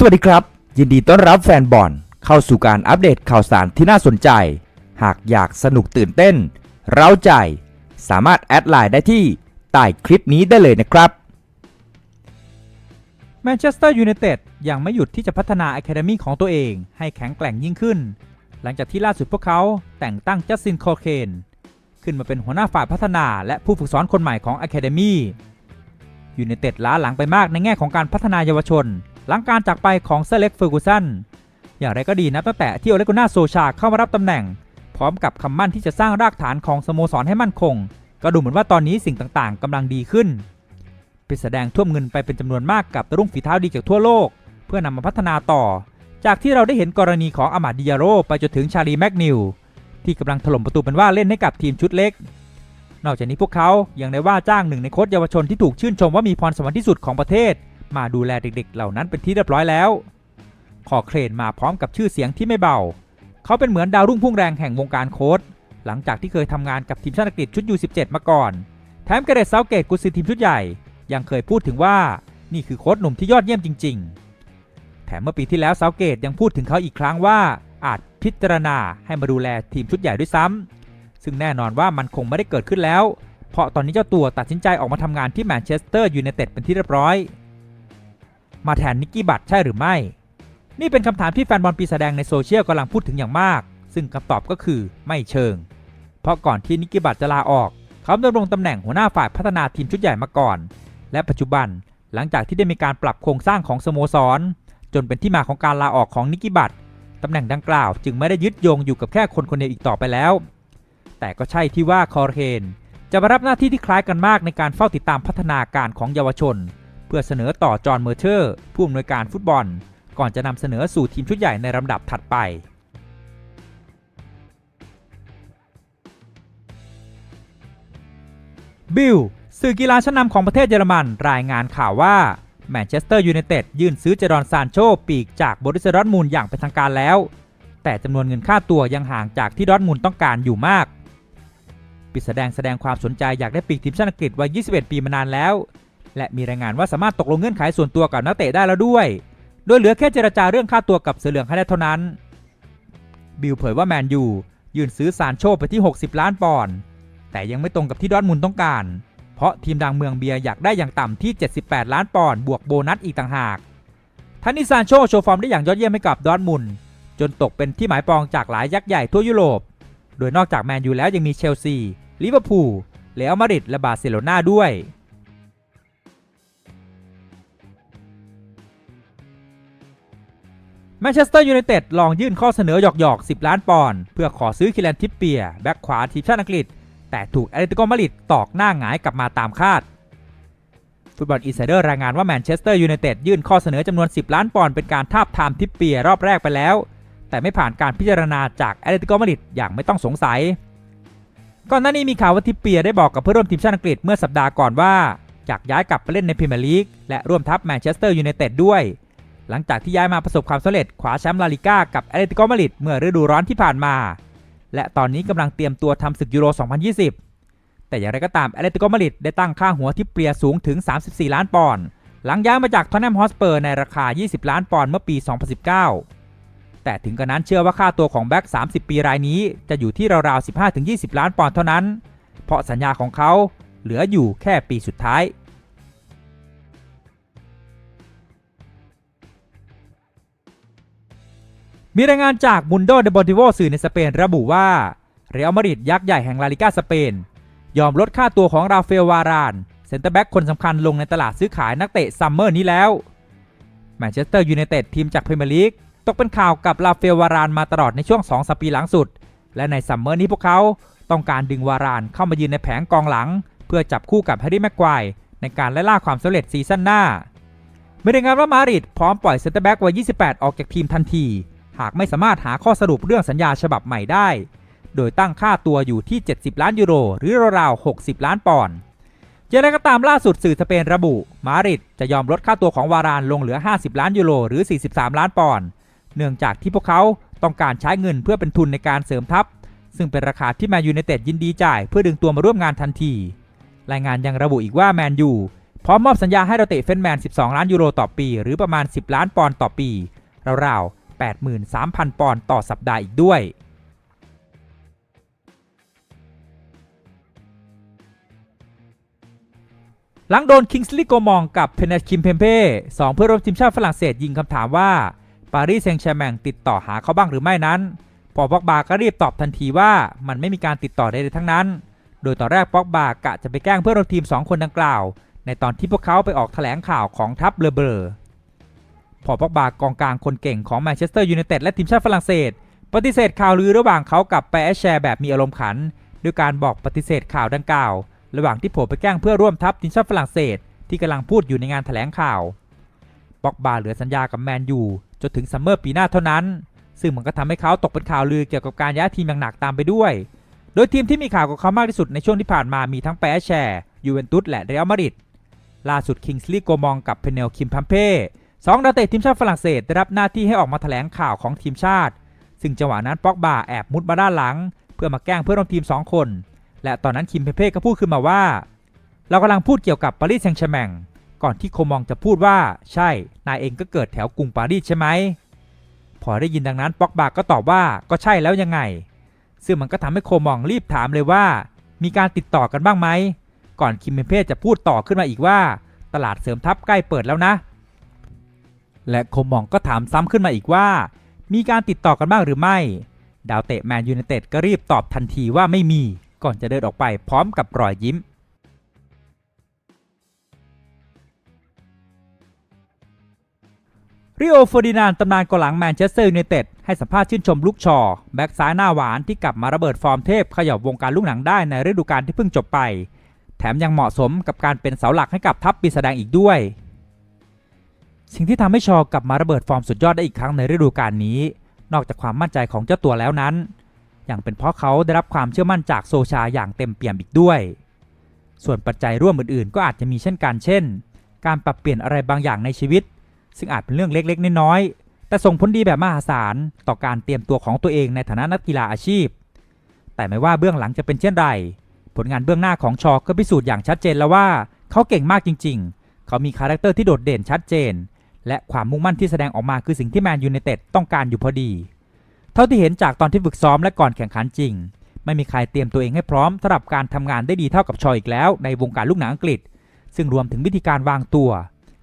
สวัสดีครับ ยินดีต้อนรับแฟนบอลเข้าสู่การอัปเดตข่าวสารที่น่าสนใจ หากอยากสนุกตื่นเต้น เร้าใจ สามารถแอดไลน์ได้ที่ใต้คลิปนี้ได้เลยนะครับแมนเชสเตอร์ยูไนเต็ดยังไม่หยุดที่จะพัฒนาอะคาเดมีของตัวเองให้แข็งแกร่งยิ่งขึ้น หลังจากที่ล่าสุดพวกเขาแต่งตั้งจัสตินโคเคนขึ้นมาเป็นหัวหน้าฝ่ายพัฒนาและผู้ฝึกสอนคนใหม่ของอะคาเดมียูไนเต็ดล้าหลังไปมากในแง่ของการพัฒนาเยาวชน หลังการจากไปของเซเล็กเฟอร์กูสันอย่างไรก็ดีนะตั้งแต่ที่โอเลกุน่าโซชาเข้ามารับตำแหน่ง พร้อมกับคำมั่นที่จะสร้างรากฐานของสโมสรให้มั่นคง ก็ดูเหมือนว่าตอนนี้สิ่งต่างๆกำลังดีขึ้นไปแสดงท่วมเงินไปเป็นจำนวนมากกับตรุ่งฝีเท้าดีจากทั่วโลก เพื่อนำมาพัฒนาต่อ จากที่เราได้เห็นกรณีของอามาดิยาโรไปจนถึงชาลีแมกนิวที่กำลังถล่มประตูเป็นว่าเล่นให้กับทีมชุดเล็ก นอกจากนี้พวกเขายังได้ว่าจ้างหนึ่งในโค้ชเยาวชนที่ถูกชื่นชมว่ามีพรสวรรค์ที่สุดของประเทศ มาดูแลเด็กๆ เหล่านั้นเป็นที่เรียบร้อยแล้ว ขอเครนมาพร้อมกับชื่อเสียงที่ไม่เบา เขาเป็นเหมือนดาวรุ่งพุ่งแรงแห่งวงการโค้ชหลังจากที่เคยทำงานกับทีมชาติอังกฤษชุด U17 มาก่อน แถมเกเรตเซาเกตกุนซือทีมชุดใหญ่ ยังเคยพูดถึงว่านี่คือโค้ชหนุ่มที่ยอดเยี่ยมจริง ๆ แถมเมื่อปีที่แล้วเซาเกตยังพูดถึงเขาอีกครั้งว่าอาจพิจารณาให้มาดูแลทีมชุดใหญ่ด้วยซ้ำซึ่งแน่นอนว่ามันคงไม่ได้เกิดขึ้นแล้ว เพราะตอนนี้เจ้าตัวตัดสินใจออกมาทำงานที่แมนเชสเตอร์ยูไนเต็ดเป็นที่เรียบร้อย มาแทนนิกกี้บัตใช่หรือไม่ นี่เป็นคำถามที่แฟนบอลปีแสดงในโซเชียลกำลังพูดถึงอย่างมาก ซึ่งคำตอบก็คือไม่เชิง เพราะก่อนที่นิกกี้บัตจะลาออกเขาดำรงตำแหน่งหัวหน้าฝ่ายพัฒนาทีมชุดใหญ่มาก่อน และปัจจุบันหลังจากที่ได้มีการปรับโครงสร้างของสโมสร จนเป็นที่มาของการลาออกของนิกกี้บัตตำแหน่งดังกล่าวจึงไม่ได้ยึดโยงอยู่กับแค่คนคนเดียวอีกต่อไปแล้ว แต่ก็ใช่ที่ว่าคอร์เคนจะมารับหน้าที่ที่คล้ายกันมากในการเฝ้าติดตามพัฒนาการของเยาวชน เพื่อเสนอต่อจอห์นเมอร์เชอร์ผู้อำนวยการฟุตบอล ก่อนจะนำเสนอสู่ทีมชุดใหญ่ในลำดับถัดไปบิลสื่อกีฬาชั้นนำของประเทศเยอรมันรายงานข่าวว่าแมนเชสเตอร์ยูไนเต็ดยื่นซื้อเจดอนซานโชปีกจากบริสดอร์ทมูลอย่างเป็นทางการแล้ว แต่จำนวนเงินค่าตัวยังห่างจากที่ดอทมูลต้องการอยู่มาก ปิดแสดงแสดงความสนใจอยากได้ปีกทีมชาติอังกฤษวัย 21 ปีมานานแล้ว และมีรายงานว่าสามารถตกลงเงื่อนไขส่วนตัวกับนักเตะได้แล้วด้วย โดยเหลือแค่เจรจาเรื่องค่าตัวกับเสือเหลืองให้ได้เท่านั้น บิลเผยว่าแมนยูยื่นซื้อซานโชไปที่ 60 ล้านปอนด์ แต่ยังไม่ตรงกับที่ดอทมุนต้องการ เพราะทีมดังเมืองเบียร์อยากได้อย่างต่ำที่ 78 ล้านปอนด์บวกโบนัสอีกต่างหากทันนิซานโชโชว์ฟอร์มได้อย่างยอดเยี่ยมให้กับดอทมุนจนตกเป็นที่หมายปองจากหลายยักษ์ใหญ่ทั่วยุโรป โดยนอกจากแมนยูแล้วยังมีเชลซี ลิเวอร์พูล เรอัลมาดริด และบาร์เซโลนาด้วย แมนเชสเตอร์ยูไนเต็ดลองยื่นข้อเสนอหยอกๆ 10 ล้านปอนด์เพื่อขอซื้อคิเลนทิปเปียร์แบ็กขวาทีมชาติอังกฤษ แต่ถูกแอตเลติโกมาริดตอกหน้าหงายกลับมาตามคาด ฟุตบอลอินไซเดอร์รายงานว่าแมนเชสเตอร์ยูไนเต็ดยื่นข้อเสนอจำนวน 10 ล้านปอนด์เป็นการทาบทามทิปเปียร์รอบแรกไปแล้ว แต่ไม่ผ่านการพิจารณาจากแอตเลติโกมาริดอย่างไม่ต้องสงสัย ก่อนหน้านี้มีข่าวว่าทิปเปียร์ได้บอกกับเพื่อนร่วมทีมชาติอังกฤษเมื่อสัปดาห์ก่อนว่าอยากย้ายกลับไปเล่นในพรีเมียร์ลีกและร่วมทัพแมนเชสเตอร์ยูไนเต็ดด้วย หลังจากที่ย้ายมาประสบความสำเร็จคว้าแชมป์ลาลิก้ากับแอตเลติโกมาดริดเมื่อฤดูร้อนที่ผ่านมา และตอนนี้กำลังเตรียมตัวทำศึกยูโร 2020 แต่อย่างไรก็ตามแอตเลติโกมาดริดได้ตั้งค่าหัวทิปเปียสูงถึง 34 ล้านปอนด์หลังย้ายมาจากทอนแนมฮอสเปอร์ในราคา 20 ล้านปอนด์เมื่อปี 2019 แต่ถึงกระนั้นเชื่อว่าค่าตัวของแบ็ก30 ปีรายนี้จะอยู่ที่ราวๆ 15-20 ล้านปอนด์เท่านั้น เพราะสัญญาของเขาเหลืออยู่แค่ปีสุดท้าย มีรายงานจากมุนโดเดบอติโวสื่อในสเปนระบุว่า เรอัลมาดริดยักษ์ใหญ่แห่งลาลิกาสเปน ยอมลดค่าตัวของราฟเอลวารานเซนเตอร์แบ็กคนสำคัญลงในตลาดซื้อขายนักเตะซัมเมอร์นี้แล้วแมนเชสเตอร์ยูไนเต็ดทีมจากพรีเมียร์ลีกตกเป็นข่าวกับราฟเอลวารานมาตลอดในช่วง2สัปปีหลังสุด และในซัมเมอร์นี้พวกเขาต้องการดึงวารานเข้ามายืนในแผงกองหลัง เพื่อจับคู่กับแฮร์รี่แม็กควายในการไล่ล่าความสำเร็จซีซั่นหน้าไมีรายงานว่ามาดริดพร้อมปล่อยเซนเตอร์แบ็กวัย 28 ออกจากทีมทันที หากไม่สามารถหาข้อสรุปเรื่องสัญญาฉบับใหม่ได้ โดยตั้งค่าตัวอยู่ที่ 70 ล้านยูโร หรือราวๆ60 ล้านปอนด์อย่างไรก็ตามล่าสุดสื่อสเปนระบุ มาริดจะยอมลดค่าตัวของวารานลงเหลือ 50 ล้านยูโร หรือ 43 ล้านปอนด์ เนื่องจากที่พวกเขาต้องการใช้เงินเพื่อเป็นทุนในการเสริมทัพ ซึ่งเป็นราคาที่แมนยูไนเต็ดยินดีจ่ายเพื่อดึงตัวมาร่วมงานทันที รายงานยังระบุอีกว่าแมนยูพร้อมมอบสัญญาให้ดาเตะเฟนแมน 12 ล้านยูโรต่อปี หรือประมาณ 10 ล้านปอนด์ต่อปี ราวๆ 83,000 ปอนด์ต่อสัปดาห์อีกด้วยหลังโดนคิงส์ลีโกมองกับเพนเนคิมเพมเป้สองเพื่อนร่วมทีมชาติฝรั่งเศสยิงคำถามว่าปารีสแซงต์แชร์แมงติดต่อหาเขาบ้างหรือไม่นั้น ปอบ็อกบาก็รีบตอบทันทีว่ามันไม่มีการติดต่อใดๆทั้งนั้น โดยตอนแรกปอกบากะจะไปแกล้งเพื่อนร่วมทีม 2 คนดังกล่าว ในตอนที่พวกเขาไปออกแถลงข่าวของทัพเลเบอร์ พอปอกบากองกลางคนเก่งของแมนเชสเตอร์ยูไนเต็ดและทีมชาติฝรั่งเศส ปฏิเสธข่าวลือระหว่างเขากับแปแอชแชร์แบบมีอารมณ์ขัน ด้วยการบอกปฏิเสธข่าวดังกล่าว ระหว่างที่ผมไปแกล้งเพื่อร่วมทัพทีมชาติฝรั่งเศส ที่กำลังพูดอยู่ในงานแถลงข่าวป็อกบาเหลือสัญญากับแมนยูจนถึงซัมเมอร์ปีหน้าเท่านั้น ซึ่งมันก็ทำให้เขาตกเป็นข่าวลือเกี่ยวกับการย้ายทีมอย่างหนักตามไปด้วย โดยทีมที่มีข่าวกับเขามากที่สุดในช่วงที่ผ่านมามีทั้งแปแชร์ยูเวนตุสและเรอัลมาดริดล่าสุดคิงส์ลีโกมองกับเพเนลคิมพัมเป้ สองดาวเตะทีมชาติฝรั่งเศสได้รับหน้าที่ให้ออกมาแถลงข่าวของทีมชาติ ซึ่งจังหวะนั้นป็อกบาแอบมุดมาด้านหลัง เพื่อมาแกล้งเพื่อนร่วมทีม 2 คน และตอนนั้นคิมเพเป้ก็พูดขึ้นมาว่า เรากำลังพูดเกี่ยวกับปารีสแซงต์แชร์แมงก่อนที่โคมองจะพูดว่าใช่ นายเองก็เกิดแถวกรุงปารีสใช่ไหม พอได้ยินดังนั้นป็อกบาก็ตอบว่าก็ใช่แล้วยังไง ซึ่งมันก็ทำให้โคมองรีบถามเลยว่า มีการติดต่อกันบ้างไหม ก่อนคิมเมเป้จะพูดต่อขึ้นมาอีกว่า ตลาดเสริมทัพใกล้เปิดแล้วนะ และโคมองก็ถามซ้ำขึ้นมาอีกว่า มีการติดต่อกันบ้างหรือไม่ ดาวเตะแมนยูไนเต็ดก็รีบตอบทันทีว่าไม่มี ก่อนจะเดินออกไปพร้อมกับรอยยิ้มริโอเฟอร์ดินานตำนานกองหลังแมนเชสเตอร์ยูไนเต็ดให้สัมภาษณ์ชื่นชมลูกชอ แบ็กซ้ายหน้าหวานที่กลับมาระเบิดฟอร์มเทพขยับวงการลูกหนังได้ในฤดูกาลที่เพิ่งจบไป แถมยังเหมาะสมกับการเป็นเสาหลักให้กับทัพปีแสดงอีกด้วย สิ่งที่ทำให้ชอกลับมาระเบิดฟอร์มสุดยอดได้อีกครั้งในฤดูกาลนี้ นอกจากความมั่นใจของเจ้าตัวแล้วนั้น อย่างเป็นเพราะเขาได้รับความเชื่อมั่นจากโซชาอย่างเต็มเปี่ยมอีกด้วย ส่วนปัจจัยร่วมอื่นๆ ก็อาจจะมีเช่นกันเช่น การปรับเปลี่ยนอะไรบางอย่างในชีวิต ซึ่งอาจเป็นเรื่องเล็กๆ น้อยๆ แต่ส่งผลดีแบบมหาศาลต่อการเตรียมตัวของตัวเองในฐานะนักกีฬาอาชีพ แต่ไม่ว่าเบื้องหลังจะเป็นเช่นไร ผลงานเบื้องหน้าของชอก็พิสูจน์อย่างชัดเจนแล้วว่า เขาเก่งมากจริง ๆ เขามีคาแรคเตอร์ที่โดดเด่นชัดเจน และความมุ่งมั่นที่แสดงออกมาคือสิ่งที่แมนยูไนเต็ดต้องการอยู่พอดี เท่าที่เห็นจากตอนที่ฝึกซ้อมและก่อนแข่งขันจริง ไม่มีใครเตรียมตัวเองให้พร้อมสำหรับการทำงานได้ดีเท่ากับชอยอีกแล้วในวงการลูกหนังอังกฤษ ซึ่งรวมถึงวิธีการวางตัว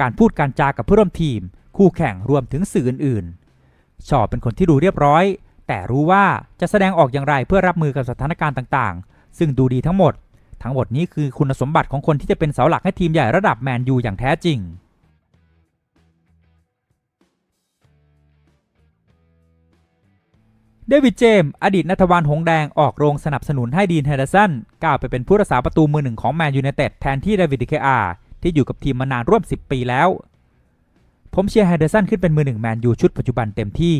การพูดการจากับเพื่อนร่วมทีม คู่แข่งรวมถึงสื่ออื่นๆ ชอเป็นคนที่ดูเรียบร้อย แต่รู้ว่าจะแสดงออกอย่างไรเพื่อรับมือกับสถานการณ์ต่างๆ ซึ่งดูดีทั้งหมด ทั้งหมดนี้คือคุณสมบัติของคนที่จะเป็นเสาหลักให้ทีมใหญ่ระดับแมนยูอย่างแท้จริง เดวิดเจมส์อดีตนัทวานหงแดงออกโรงสนับสนุนให้ดีนเฮเดอร์สันก้าวไปเป็นผู้รักษาประตูมือหนึ่งของแมนยูไนเต็ดแทนที่เดวิดดิเคอาที่อยู่กับทีมมานานร่วม 10 ปีแล้ว ผมเชียร์เฮเดอร์สันขึ้นเป็นมือหนึ่งแมนยูชุดปัจจุบันเต็มที่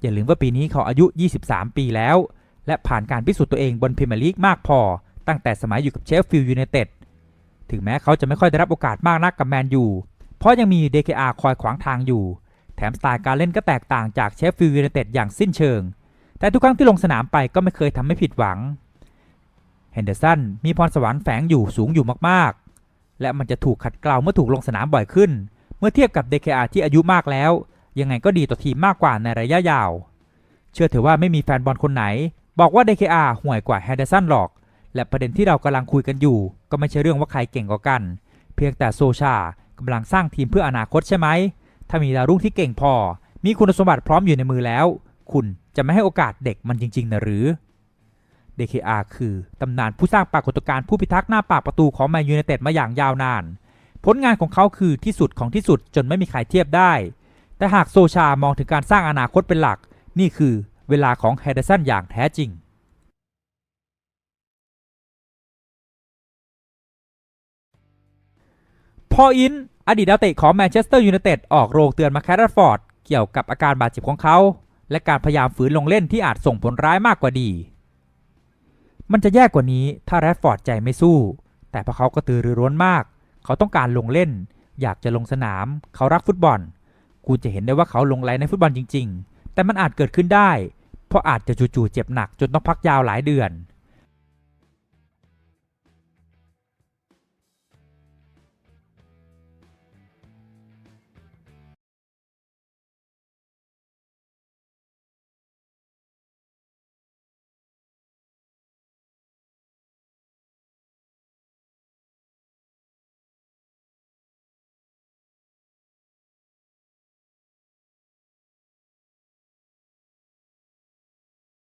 อย่าลืมว่าปีนี้เขาอายุ 23 ปีแล้ว และผ่านการพิสูจน์ตัวเองบนพรีเมียร์ลีกมากพอ ตั้งแต่สมัยอยู่กับเชฟฟิลด์ยูไนเต็ดถึงแม้เขาจะไม่ค่อยได้รับโอกาสมากนักกับแมนยูเพราะยังมี DKR คอยขวางทางอยู่ แถมสไตล์การเล่นก็แตกต่างจากเชฟฟิลด์ยูไนเต็ดอย่างสิ้นเชิง แต่ทุกครั้งที่ลงสนามไปก็ไม่เคยทำให้ผิดหวังเฮนเดอร์สันมีพรสวรรค์แฝงอยู่สูงอยู่มากๆ และมันจะถูกขัดเกลาเมื่อถูกลงสนามบ่อยขึ้น เมื่อเทียบกับ DKR ที่อายุมากแล้ว ยังไงก็ดีต่อทีมมากกว่าในระยะยาว เชื่อเถอะว่าไม่มีแฟนบอลคนไหน บอกว่า DKR ห่วยกว่าเฮนเดอร์สันหรอก และประเด็นที่เรากำลังคุยกันอยู่ ก็ไม่ใช่เรื่องว่าใครเก่งกว่ากัน เพียงแต่โซชากำลังสร้างทีมเพื่ออนาคตใช่ไหมถ้ามีดาวรุ่งที่เก่งพอ มีคุณสมบัติพร้อมอยู่ในมือแล้ว คุณจะไม่ให้โอกาสเด็กมันจริง ๆนะหรือ DKR คือตำนานผู้สร้างปรากฏการณ์ผู้พิทักษ์หน้าปากประตูของแมนยูไนเต็ดมาอย่างยาวนาน ผลงานของเขาคือที่สุดของที่สุดจนไม่มีใครเทียบได้ แต่หากโซชามองถึงการสร้างอนาคตเป็นหลัก นี่คือเวลาของแฮเดอร์สันอย่างแท้จริงพออินอดีตดาวเตะของแมนเชสเตอร์ยูไนเต็ดออกโรงเตือนมาแคทฟอร์ดเกี่ยวกับอาการบาดเจ็บของเขา และการพยายามฝืนลงเล่นที่อาจส่งผลร้ายมากกว่าดี มันจะแย่กว่านี้ถ้าแรดฟอร์ดใจไม่สู้ แต่พอเขาก็ตือรือร้นมาก เขาต้องการลงเล่น อยากจะลงสนาม เขารักฟุตบอล กูจะเห็นได้ว่าเขาลงไหลในฟุตบอลจริง ๆ แต่มันอาจเกิดขึ้นได้ เพราะอาจจะจู่ๆเจ็บหนักจนต้องพักยาวหลายเดือน